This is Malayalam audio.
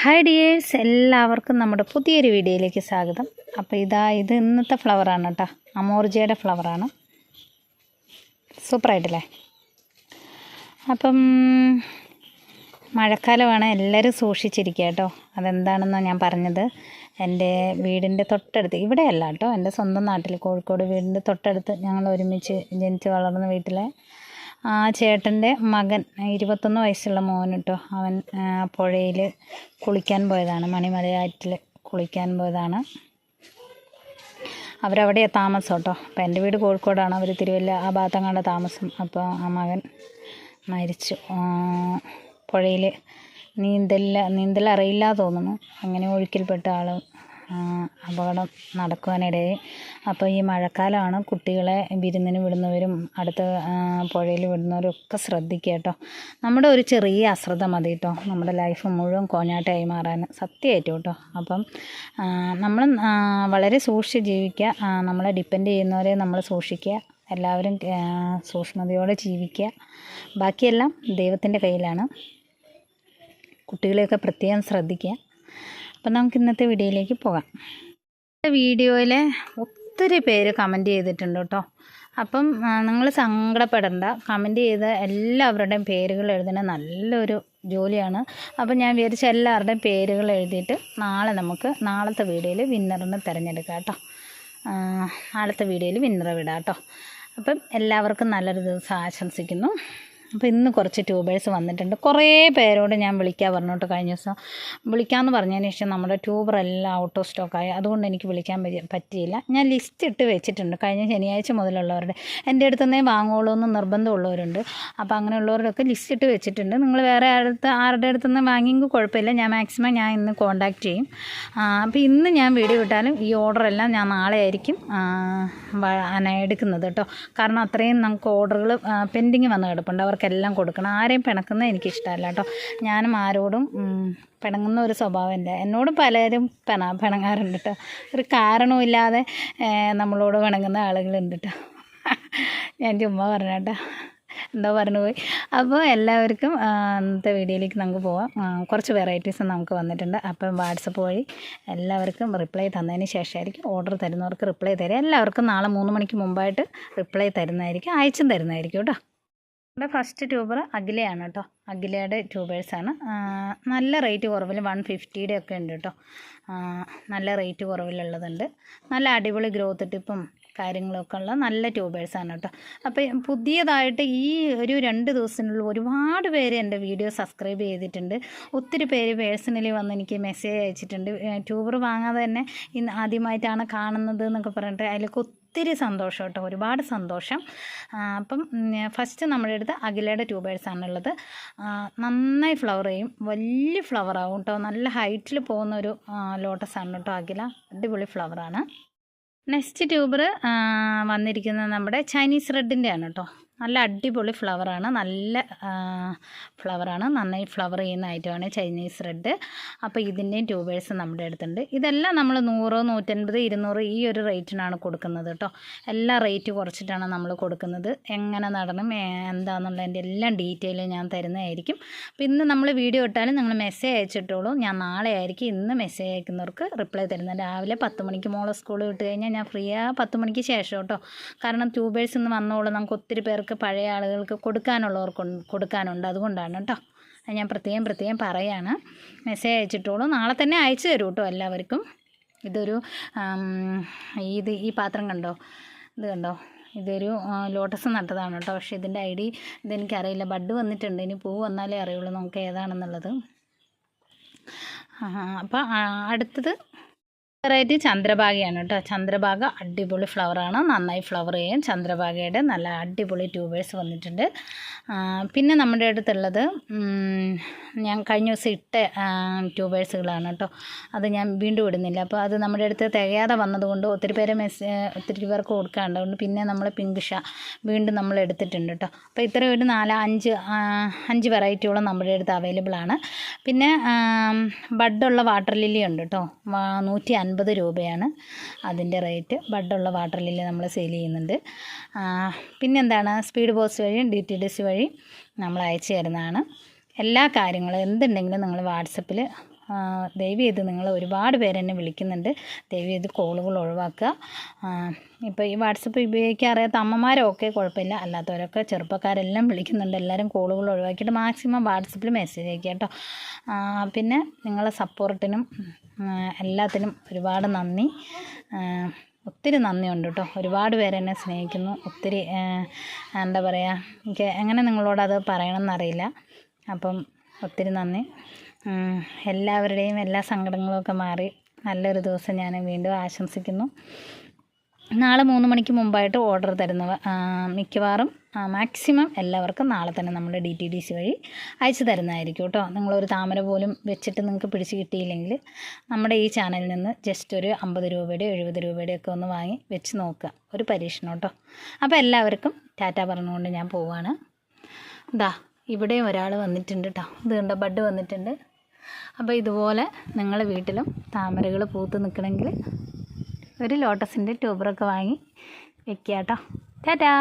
ഹായ് ഡിയേഴ്സ് എല്ലാവർക്കും നമ്മുടെ പുതിയൊരു വീഡിയോയിലേക്ക് സ്വാഗതം. അപ്പോൾ ഇതാ ഇത് ഇന്നത്തെ ഫ്ലവറാണ് കേട്ടോ അമോർജയുടെ ഫ്ലവറാണ് സൂപ്പറായിട്ടില്ലേ അപ്പം മഴക്കാലമാണ് എല്ലാവരും സൂക്ഷിച്ചിരിക്കുക കേട്ടോ അതെന്താണെന്നാണ് ഞാൻ പറഞ്ഞത്? എന്റെ വീടിന്റെ തൊട്ടടുത്ത് ഇവിടെയല്ല കേട്ടോ എന്റെ സ്വന്തം നാട്ടിൽ കോഴിക്കോട് വീടിന്റെ തൊട്ടടുത്ത് ഞങ്ങൾ ഒരുമിച്ച് ജനിച്ച് വളർന്ന വീട്ടിലെ ആ ചേട്ടന്റെ മകൻ ഇരുപത്തൊന്ന് വയസ്സുള്ള മോൻ കേട്ടോ അവൻ പുഴയിൽ കുളിക്കാൻ പോയതാണ്. മണിമലയാറ്റിൽ കുളിക്കാൻ പോയതാണ്. അവരവിടെയാണ് താമസം കേട്ടോ അപ്പോൾ എന്റെ വീട് കോഴിക്കോടാണ്. അവർ തിരുവല്ല ആ ഭാഗത്തങ്ങാണ്ട് താമസം. അപ്പോൾ ആ മകൻ മരിച്ചു. പുഴയിൽ നീന്തലില്ല നീന്തൽ അറിയില്ല തോന്നുന്നു. അങ്ങനെ ഒഴുക്കിൽപ്പെട്ട ആൾ അപകടം നടക്കുവാനിടയായി അപ്പോൾ ഈ മഴക്കാലമാണ് കുട്ടികളെ വിരുന്നിന് വിടുന്നവരും അടുത്ത പുഴയിൽ വിടുന്നവരും ഒക്കെ ശ്രദ്ധിക്കുക കേട്ടോ. നമ്മുടെ ഒരു ചെറിയ അശ്രദ്ധ മതി കേട്ടോ. നമ്മുടെ ലൈഫ് മുഴുവൻ കോഞ്ഞാട്ടയായി മാറാൻ സത്യമായിട്ടും കേട്ടോ. അപ്പം നമ്മൾ വളരെ സൂക്ഷിച്ച് ജീവിക്കുക. നമ്മളെ ഡിപ്പെൻഡ് ചെയ്യുന്നവരെ നമ്മൾ സൂക്ഷിക്കുക. എല്ലാവരും സൂക്ഷ്മതയോടെ ജീവിക്കുക. ബാക്കിയെല്ലാം ദൈവത്തിന്റെ കയ്യിലാണ്. കുട്ടികളെയൊക്കെ പ്രത്യേകം ശ്രദ്ധിക്കുക. അപ്പം നമുക്ക് ഇന്നത്തെ വീഡിയോയിലേക്ക് പോകാം. വീഡിയോയിൽ ഒത്തിരി പേര് കമന്റ് ചെയ്തിട്ടുണ്ട് കേട്ടോ. അപ്പം നിങ്ങൾ സങ്കടപ്പെടണ്ട. കമന്റ് ചെയ്ത എല്ലാവരുടെയും പേരുകൾ എഴുതുന്ന നല്ലൊരു ജോലിയാണ്. അപ്പം ഞാൻ വിചാരിച്ച എല്ലാവരുടെയും പേരുകൾ എഴുതിയിട്ട് നാളെ നമുക്ക് നാളത്തെ വീഡിയോയിൽ വിന്നറിനെ തിരഞ്ഞെടുക്കാം കേട്ടോ. നാളത്തെ വീഡിയോയിൽ വിന്നറെ വിടാം കേട്ടോ. അപ്പം എല്ലാവർക്കും നല്ലൊരു ദിവസം ആശംസിക്കുന്നു. അപ്പോൾ ഇന്ന് കുറച്ച് ട്യൂബേഴ്സ് വന്നിട്ടുണ്ട്. കുറേ പേരോട് ഞാൻ വിളിക്കാൻ പറഞ്ഞോട്ട് കഴിഞ്ഞ ദിവസം വിളിക്കാമെന്ന് പറഞ്ഞതിന് ശേഷം നമ്മുടെ ട്യൂബറെല്ലാം ഔട്ട് ഓഫ് സ്റ്റോക്കായി അതുകൊണ്ട് എനിക്ക് വിളിക്കാൻ പറ്റിയില്ല. ഞാൻ ലിസ്റ്റ് ഇട്ട് വെച്ചിട്ടുണ്ട്. കഴിഞ്ഞ ശനിയാഴ്ച മുതലുള്ളവരുടെ. എന്റെ അടുത്ത് നിന്നേ വാങ്ങുള്ളൂ എന്ന് നിർബന്ധമുള്ളവരുണ്ട്. അപ്പോൾ അങ്ങനെയുള്ളവരുടെയൊക്കെ ലിസ്റ്റ് ഇട്ട് വെച്ചിട്ടുണ്ട്. നിങ്ങൾ വേറെ അടുത്ത് ആരുടെ അടുത്ത് നിന്ന് വാങ്ങിയെങ്കിൽ കുഴപ്പമില്ല. ഞാൻ മാക്സിമം ഞാൻ ഇന്ന് കോൺടാക്റ്റ് ചെയ്യും. അപ്പോൾ ഇന്ന് ഞാൻ വീഡിയോ വിട്ടാലും ഈ ഓർഡറെല്ലാം ഞാൻ നാളെ ആയിരിക്കും എടുക്കുന്നത് കേട്ടോ. കാരണം അത്രയും നമുക്ക് ഓർഡറുകൾ പെൻഡിങ് വന്ന് കിടപ്പുണ്ട്. അവർ അവർക്കെല്ലാം കൊടുക്കണം. ആരെയും പിണക്കുന്ന എനിക്കിഷ്ടമല്ല കേട്ടോ. ഞാനും ആരോടും പിണങ്ങുന്ന ഒരു സ്വഭാവമില്ല. എന്നോട് പലരും പിണ പിണങ്ങാറുണ്ട് കേട്ടോ. ഒരു കാരണവുമില്ലാതെ നമ്മളോട് പിണങ്ങുന്ന ആളുകളുണ്ട് കേട്ടോ. ഞാൻ ചുമ്മാ പറഞ്ഞു കേട്ടോ. എന്തോ പറഞ്ഞു പോയി. അപ്പോൾ എല്ലാവർക്കും ഇന്നത്തെ വീഡിയോയിലേക്ക് നമുക്ക് പോവാം. കുറച്ച് വെറൈറ്റീസ് നമുക്ക് വന്നിട്ടുണ്ട്. അപ്പം വാട്സപ്പ് വഴി എല്ലാവർക്കും റിപ്ലൈ തന്നതിന് ശേഷമായിരിക്കും ഓർഡർ തരുന്നവർക്ക് റിപ്ലൈ തരിക എല്ലാവർക്കും നാളെ മൂന്ന് മണിക്ക് മുമ്പായിട്ട് റിപ്ലൈ തരുന്നതായിരിക്കും അയച്ചും തരുന്നതായിരിക്കും കേട്ടോ. നമ്മുടെ ഫസ്റ്റ് ട്യൂബർ അഖിലയാണ് കേട്ടോ. അഖിലയുടെ ട്യൂബേഴ്സാണ് നല്ല റേറ്റ് കുറവിൽ വൺ ഫിഫ്റ്റിയുടെ ഒക്കെ ഉണ്ട് കേട്ടോ. നല്ല റേറ്റ് കുറവിലുള്ളതുണ്ട്. നല്ല അടിപൊളി ഗ്രോത്ത് ടിപ്പും കാര്യങ്ങളൊക്കെ ഉള്ള നല്ല ട്യൂബേഴ്സാണ് കേട്ടോ. അപ്പോൾ പുതിയതായിട്ട് ഈ ഒരു രണ്ട് ദിവസത്തിനുള്ളിൽ ഒരുപാട് പേര് എന്റെ വീഡിയോ സബ്സ്ക്രൈബ് ചെയ്തിട്ടുണ്ട്. ഒത്തിരി പേര് പേഴ്സണലി വന്ന് എനിക്ക് മെസ്സേജ് അയച്ചിട്ടുണ്ട്. ട്യൂബർ വാങ്ങാതെ തന്നെ ഇന്ന് ആദ്യമായിട്ടാണ് കാണുന്നത് എന്നൊക്കെ പറഞ്ഞിട്ട് അതിലൊക്കെ ഒത്തിരി സന്തോഷം കേട്ടോ. ഒരുപാട് സന്തോഷം. അപ്പം ഫസ്റ്റ് നമ്മുടെ അടുത്ത് അഖിലയുടെ ട്യൂബേഴ്സാണുള്ളത്. നന്നായി ഫ്ലവർ ചെയ്യും. വലിയ ഫ്ലവർ ആവും കേട്ടോ. നല്ല ഹൈറ്റിൽ പോകുന്ന ഒരു ലോട്ടസ് ആണ് കേട്ടോ അഖില. അടിപൊളി ഫ്ലവറാണ്. നെക്സ്റ്റ് ട്യൂബർ വന്നിരിക്കുന്നത് നമ്മുടെ ചൈനീസ് റെഡിന്റെ ആണ് കേട്ടോ. നല്ല അടിപൊളി ഫ്ലവറാണ്. നല്ല ഫ്ലവറാണ്. നന്നായി ഫ്ലവർ ചെയ്യുന്ന ഐറ്റമാണ് ചൈനീസ് റെഡ് അപ്പോൾ ഇതിന്റെയും ട്യൂബേഴ്സ് നമ്മുടെ അടുത്തുണ്ട്. ഇതെല്ലാം നമ്മൾ നൂറ് നൂറ്റൻപത് ഇരുന്നൂറ് ഈ ഒരു റേറ്റിനാണ് കൊടുക്കുന്നത് കേട്ടോ. എല്ലാ റേറ്റ് കുറച്ചിട്ടാണ് നമ്മൾ കൊടുക്കുന്നത്. എങ്ങനെ നടണം എന്താണെന്നുള്ളതിന്റെ എല്ലാം ഡീറ്റെയിൽ ഞാൻ തരുന്നതായിരിക്കും. അപ്പോൾ ഇന്ന് നമ്മൾ വീഡിയോ ഇട്ടാലും നിങ്ങൾ മെസ്സേജ് അയച്ചിട്ടോളൂ. ഞാൻ നാളെ ആയിരിക്കും ഇന്ന് മെസ്സേജ് അയക്കുന്നവർക്ക് റിപ്ലൈ തരുന്നത്. രാവിലെ പത്ത് മണിക്ക് മോളെ സ്കൂളിൽ വിട്ട് കഴിഞ്ഞാൽ ഞാൻ ഫ്രീ ആ പത്ത് മണിക്ക് ശേഷം കേട്ടോ. കാരണം ട്യൂബേഴ്സ് ഇന്ന് വന്നോളൂ. നമുക്ക് ഒത്തിരി പേർക്ക് ആളുകൾക്ക് പഴയ ആളുകൾക്ക് കൊടുക്കാനുള്ളവർക്ക് കൊടുക്കാനുണ്ട്. അതുകൊണ്ടാണ് കേട്ടോ. ഞാൻ പ്രത്യേകം പ്രത്യേകം പറയാണ്. മെസ്സേജ് അയച്ചിട്ടോളൂ. നാളെ തന്നെ അയച്ചു തരും കേട്ടോ എല്ലാവർക്കും. ഇതൊരു ഇത് ഈ പാത്രം കണ്ടോ? ഇത് കണ്ടോ? ഇതൊരു ലോട്ടസ് നട്ടതാണ് കേട്ടോ. പക്ഷേ ഇതിന്റെ ഐ ഡി ഇതെനിക്കറിയില്ല. ബഡ് വന്നിട്ടുണ്ട്. ഇനി പൂ വന്നാലേ അറിയുള്ളൂ നമുക്ക് ഏതാണെന്നുള്ളത്. അപ്പോൾ അടുത്തത് വെറൈറ്റി ചന്ദ്രഭാഗയാണ് കേട്ടോ. ചന്ദ്രഭാഗ അടിപൊളി ഫ്ലവറാണ് നന്നായി ഫ്ലവർ ചെയ്യും. ചന്ദ്രഭാഗയുടെ നല്ല അടിപൊളി ട്യൂബേഴ്സ് വന്നിട്ടുണ്ട്. പിന്നെ നമ്മുടെ അടുത്തുള്ളത് ഞാൻ കഴിഞ്ഞ ദിവസം ഇട്ട ട്യൂബേഴ്സുകളാണ് കേട്ടോ. അത് ഞാൻ വീണ്ടും ഇടുന്നില്ല. അപ്പോൾ അത് നമ്മുടെ അടുത്ത് തികയാതെ വന്നതുകൊണ്ട് ഒത്തിരി പേരെ മെസ്സേ ഒത്തിരി പേർക്ക് കൊടുക്കാണ്ടതുകൊണ്ട് പിന്നെ നമ്മൾ പിങ്കുഷ വീണ്ടും നമ്മൾ എടുത്തിട്ടുണ്ട് കേട്ടോ. അപ്പോൾ ഇത്ര ഒരു നാല് അഞ്ച് അഞ്ച് വെറൈറ്റിയോളം നമ്മുടെ അടുത്ത് അവൈലബിൾ ആണ്. പിന്നെ ബഡുള്ള വാട്ടർ ലില്ലി ഉണ്ട് കേട്ടോ. നൂറ്റി അൻപത് രൂപയാണ് അതിന്റെ റേറ്റ്. ബഡുള്ള വാട്ടർ ലില്ലി നമ്മൾ സെയിൽ ചെയ്യുന്നുണ്ട്. പിന്നെന്താണ്? സ്പീഡ് പോസ്റ്റ് വഴി ഡി ടി ഡി സി വഴി നമ്മൾ അയച്ചു തരുന്നതാണ്. എല്ലാ കാര്യങ്ങളും എന്തുണ്ടെങ്കിലും നിങ്ങൾ വാട്സപ്പിൽ ദയവ് ചെയ്ത് നിങ്ങൾ ഒരുപാട് പേര് എന്നെ വിളിക്കുന്നുണ്ട്. ദയവ് ചെയ്ത് കോളുകൾ ഒഴിവാക്കുക. ഇപ്പോൾ ഈ വാട്സപ്പ് ഉപയോഗിക്കാൻ അറിയാത്ത അമ്മമാരൊക്കെ കുഴപ്പമില്ല. അല്ലാത്തവരൊക്കെ ചെറുപ്പക്കാരെല്ലാം വിളിക്കുന്നുണ്ട്. എല്ലാവരും കോളുകൾ ഒഴിവാക്കിയിട്ട് മാക്സിമം വാട്സപ്പിൽ മെസ്സേജ് അയക്കുക കേട്ടോ. പിന്നെ നിങ്ങളെ സപ്പോർട്ടിനും എല്ലാത്തിനും ഒരുപാട് നന്ദി. ഒത്തിരി നന്ദിയുണ്ട് കേട്ടോ. ഒരുപാട് പേര് എന്നെ സ്നേഹിക്കുന്നു. ഒത്തിരി എന്താ പറയുക എനിക്ക് എങ്ങനെ നിങ്ങളോടത് പറയണമെന്നറിയില്ല. അപ്പം ഒത്തിരി നന്ദി. എല്ലാവരുടെയും എല്ലാ സങ്കടങ്ങളുമൊക്കെ മാറി നല്ലൊരു ദിവസം ഞാൻ വീണ്ടും ആശംസിക്കുന്നു. നാളെ മൂന്ന് മണിക്ക് മുമ്പായിട്ട് ഓർഡർ തരുന്നവ മിക്കവാറും മാക്സിമം എല്ലാവർക്കും നാളെ തന്നെ നമ്മൾ ഡി ടി ഡി സി വഴി അയച്ചു തരുന്നതായിരിക്കും കേട്ടോ. നിങ്ങളൊരു താമര പോലും വെച്ചിട്ട് നിങ്ങൾക്ക് പിടിച്ച് കിട്ടിയില്ലെങ്കിൽ നമ്മുടെ ഈ ചാനലിൽ നിന്ന് ജസ്റ്റ് ഒരു അമ്പത് രൂപയുടെ എഴുപത് രൂപയുടെ ഒക്കെ ഒന്ന് വാങ്ങി വെച്ച് നോക്കുക. ഒരു പരീക്ഷണം കേട്ടോ. അപ്പോൾ എല്ലാവർക്കും ടാറ്റ പറഞ്ഞുകൊണ്ട് ഞാൻ പോവാണ്. ഇതാ ഇവിടെയും ഒരാൾ വന്നിട്ടുണ്ട് കേട്ടോ. ഇത് കണ്ടോ ബഡ് വന്നിട്ടുണ്ട്. അപ്പോൾ ഇതുപോലെ നിങ്ങളുടെ വീട്ടിലും താമരകൾ പൂത്ത് നിൽക്കണമെങ്കിൽ ഒരു ലോട്ടസിന്റെ ട്യൂബറൊക്കെ വാങ്ങി വെക്കുക കേട്ടോ ടാറ്റാ.